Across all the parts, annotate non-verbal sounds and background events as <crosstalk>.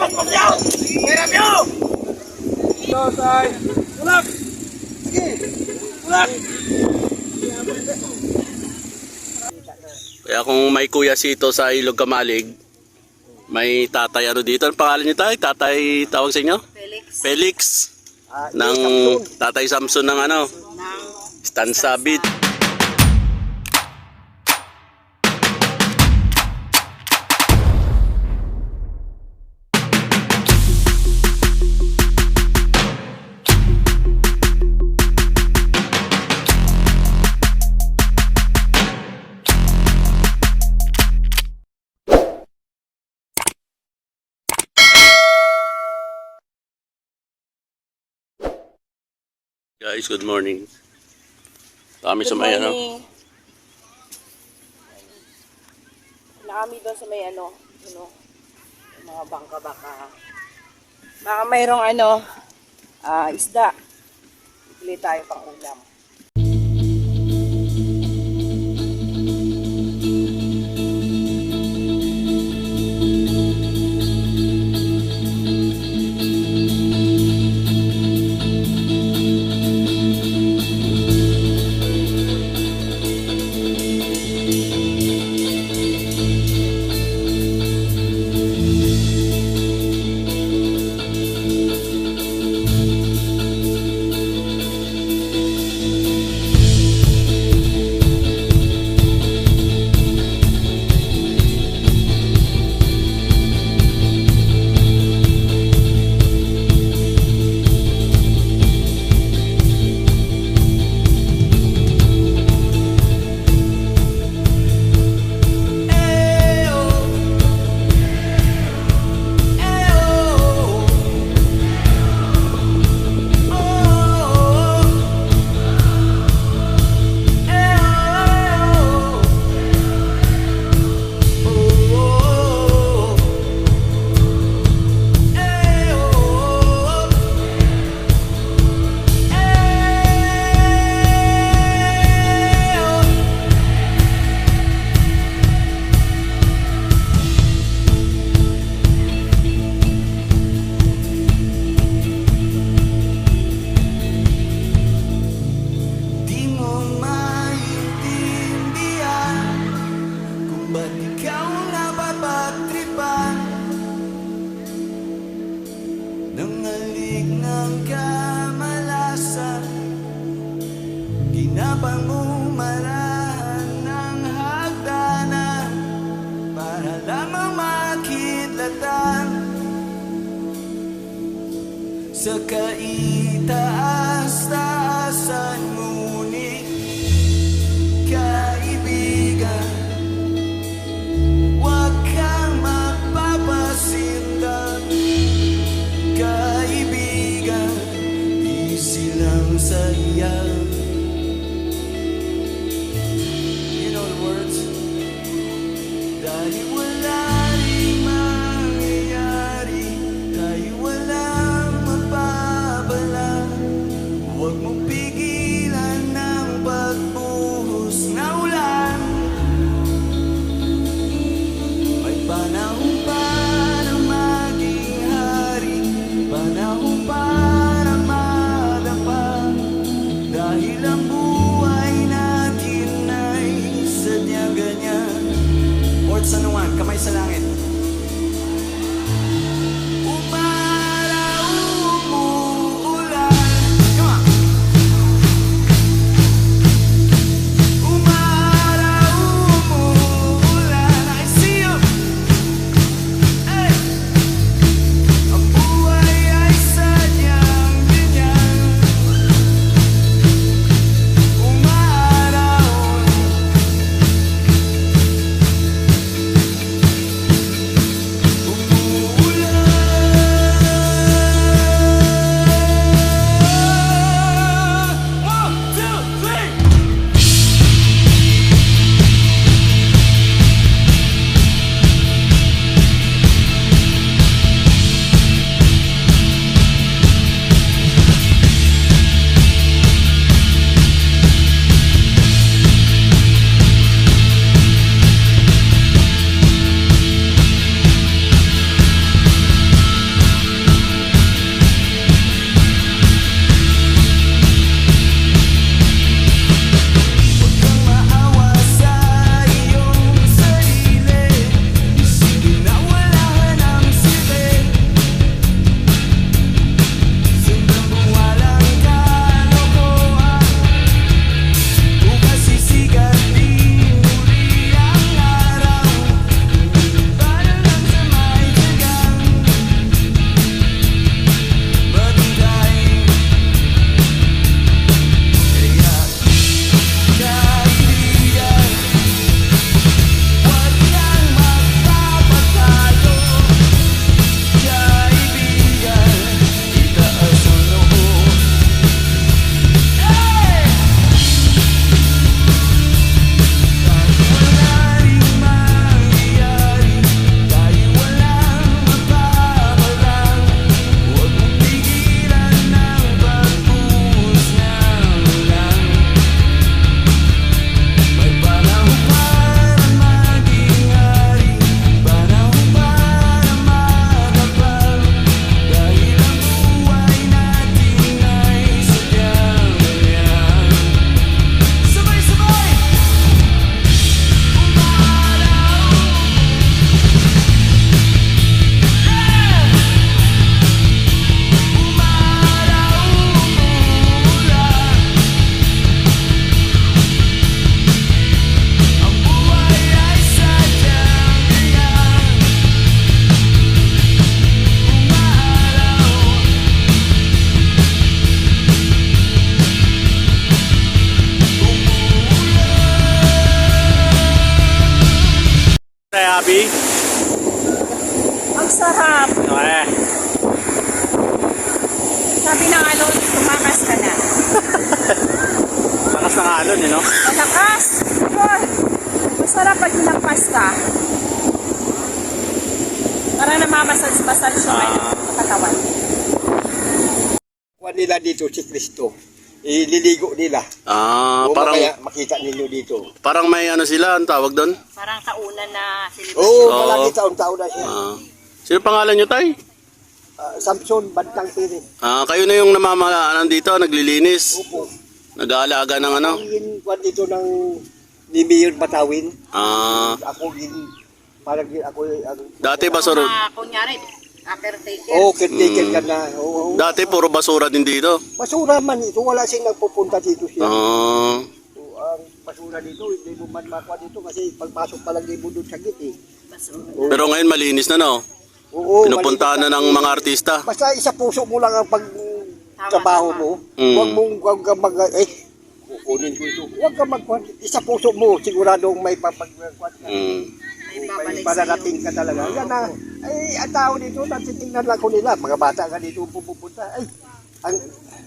Ipagpag niyo! Hirap niyo! Ito, tay. Tulak! Sige! Tulak! Kaya kung may kuya sito sa Ilog Kamalig, may tatay ano dito. Ang pangalan niyo tayo? Tatay tawag sa inyo? Felix Felix. ng tatay Samson ng ano? ng Stan Sabit. Guys, good morning. Kami sa may ano. Na kami doon sa may ano, ano, mga bangka baka. Baka mayroong ano, ah, isda. Bili tayo pang ulam. Mo napapagtripan Ng mo hagdanan Para lamang makidlatan sa kaitaas-taasan ngunit Namamasal-masal siya Ah. sa katawan. Kuha nila dito si Kristo. Ililigo nila. Ah, O parang kaya makita ninyo dito. parang may ano sila, ang tawag doon? Parang kaunan na Oo, Oo. oh, malaki taon-taon na siya. Ah. Sino pangalan nyo, Tay? Ah, Samson, Bantang Piri. Ah, kayo na yung namamalaan dito, naglilinis, Opo. nag-aalaga ng ano? Kuha dito ng ni Mayor Batawin. Ah, Ako gin, parang ako, ang, dati basura, Ah, kunyari, caretaker. oh, caretaker Mm. ka na. Oo. dati puro basura din dito. Basura man ito, wala siyang nagpupunta dito siya. Ah, So, ang basura dito, hindi mo man makuha dito kasi pagpasok pa lang mo doon sa git eh. Oo. pero ngayon malinis na no. Oo, Pinupuntahan na ng mga artista. Basta isa puso mo lang ang pag trabaho mo. Mm. Huwag mong huwag kang mag eh kukunin ko ito. Huwag kang mag isa puso mo siguradong may papagkuhan ka. Mm. May pararating ka talaga. Yan na. Ay, ang tao dito, natitingnan lang ko nila. Mga bata ka dito pupunta. Ay, ang,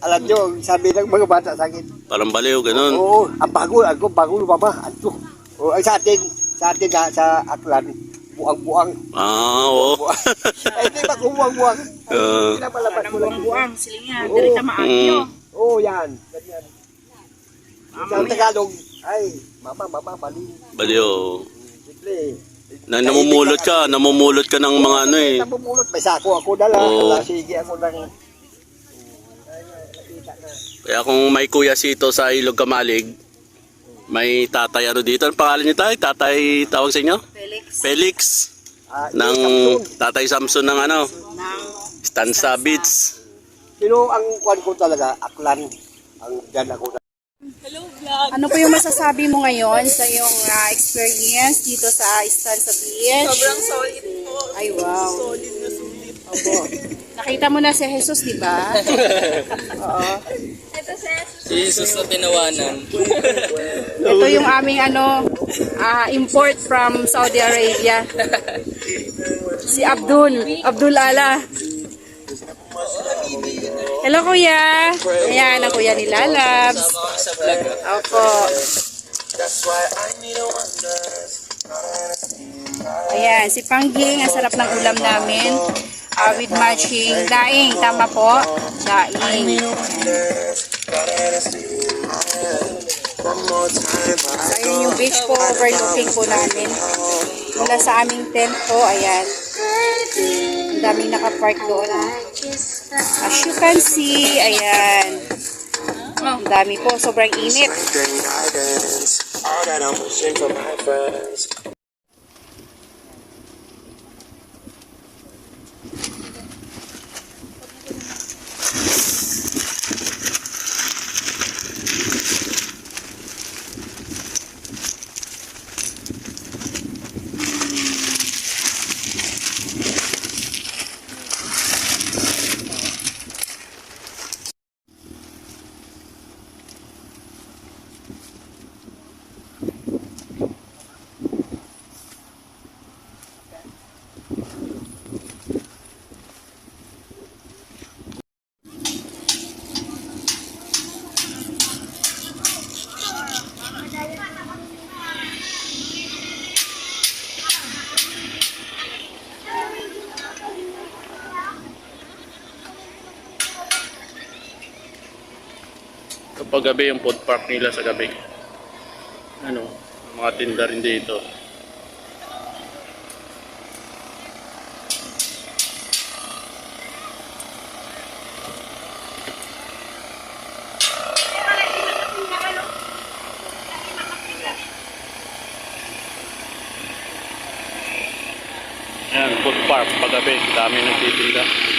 alam nyo, sabi ng mga bata sa akin, Parang baliw, ganun. oo, ang bago, ako, bago lumaba. Ato. O, ay, sa atin, sa atin na, sa Aklan, buang-buang. Ah, oo. <laughs> Ay, di ba kung buang-buang? Ay, Ah. pinabalabas ko lang. Buang, silingan, Oo. dali maagyo. Mm. Oo, yan. Ganyan. Sa Tagalog, ay, mama, mama, mali. Baliw. Simple. Na, namumulot ka, namumulot ka ng mga ano eh. Namumulot. May sako ako dala. Oo. Sige ako ng... Kaya kung may kuya sito sa Ilog Kamalig, may tatay ano dito. Ang pangalan niyo tayo? Tatay tawag sa inyo? Felix, Felix. Ah, Ng Samson. tatay Samson ng ano? ng Stanza Beats. Pero ang kwan ko talaga, aklan. Ang dyan ako na. Ano po yung masasabi mo ngayon sa iyong ah, experience dito sa Stanza Beach? Sobrang solid po. Ay, wow. Solid na solid. Opo. Nakita mo na si Jesus, di ba? <laughs> Oo. Si Jesus na tinawanan. Ito yung aming ano, ah, import from Saudi Arabia. <laughs> Si Abdul, Abdul Ala. Hello kuya. Ayan ang kuya ni Lalabs. Opo. Ayan, si Pangging, ang sarap ng ulam namin. Ah, with matching daing, tama po? Daing. So, ayun yung beach po, overlooking po namin. Mula sa aming tent po, ayan. Ang daming nakapark doon. As you can see, ayan. Ang dami po, sobrang init. Gabi yung food park nila sa gabi. Ano, mga tinda rin dito. Ayan, food park paggabi. Dami nagtitinda.